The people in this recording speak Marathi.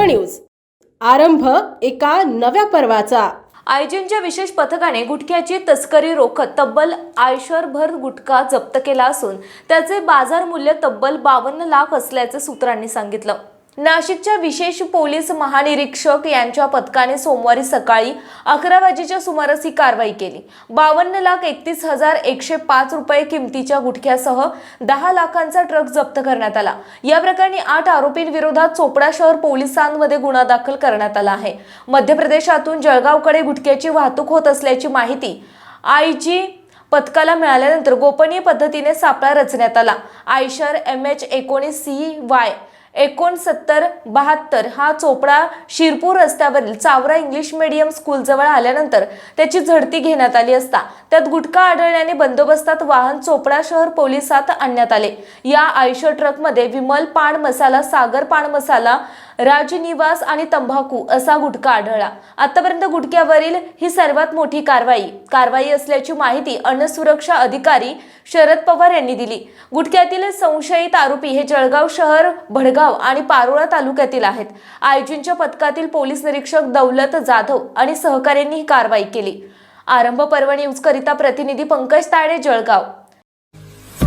न्यूज. आरंभ एका नव्या पर्वाचा. आयजीनच्या विशेष पथकाने गुटख्याची तस्करी रोखत तब्बल आयशरभर गुटखा जप्त केला असून त्याचे बाजार मूल्य तब्बल बावन्न लाख असल्याचे सूत्रांनी सांगितलं. नाशिकच्या विशेष पोलीस महानिरीक्षक यांच्या पथकाने सोमवारी सकाळी अकरा वाजेच्या सुमारास ही कारवाई केली. बावन्न लाख एकतीस हजार एकशे पाच रुपये किमतीच्या गुटख्यासह दहा लाखांचा ट्रक जप्त करण्यात आला. या प्रकरणी आठ आरोपींविरोधात चोपडा शहर पोलिसांमध्ये गुन्हा दाखल करण्यात आला आहे. मध्य प्रदेशातून जळगावकडे गुटख्याची वाहतूक होत असल्याची माहिती आय जी पथकाला मिळाल्यानंतर गोपनीय पद्धतीने सापळा रचण्यात आला. आयशर एम एच एकोणीस सी वाय एकोणसत्तर बहात्तर हा चोपडा शिरपूर रस्त्यावरील चावरा इंग्लिश मीडियम स्कूलजवळ आल्यानंतर त्याची झडती घेण्यात आली असता. त्यात गुटखा आढळल्याने बंदोबस्तात वाहन चोपडा शहर पोलिसात आणण्यात आले. या आयशर ट्रकमध्ये विमल पान मसाला सागर पान मसाला राजनिवास आणि तंबाखू असा गुटखा आढळला. आतापर्यंत गुटख्यावरील ही सर्वात मोठी कारवाई कारवाई असल्याची माहिती अन्न सुरक्षा अधिकारी शरद पवार यांनी दिली. गुटख्यातील संशयित आरोपी हे जळगाव शहर भडगाव आणि पारोळा तालुक्यातील आहेत. आयजींच्या पथकातील पोलीस निरीक्षक दौलत जाधव आणि सहकाऱ्यांनी ही कारवाई केली. आरंभ पर्व न्यूज करिता प्रतिनिधी पंकज ताडे जळगाव.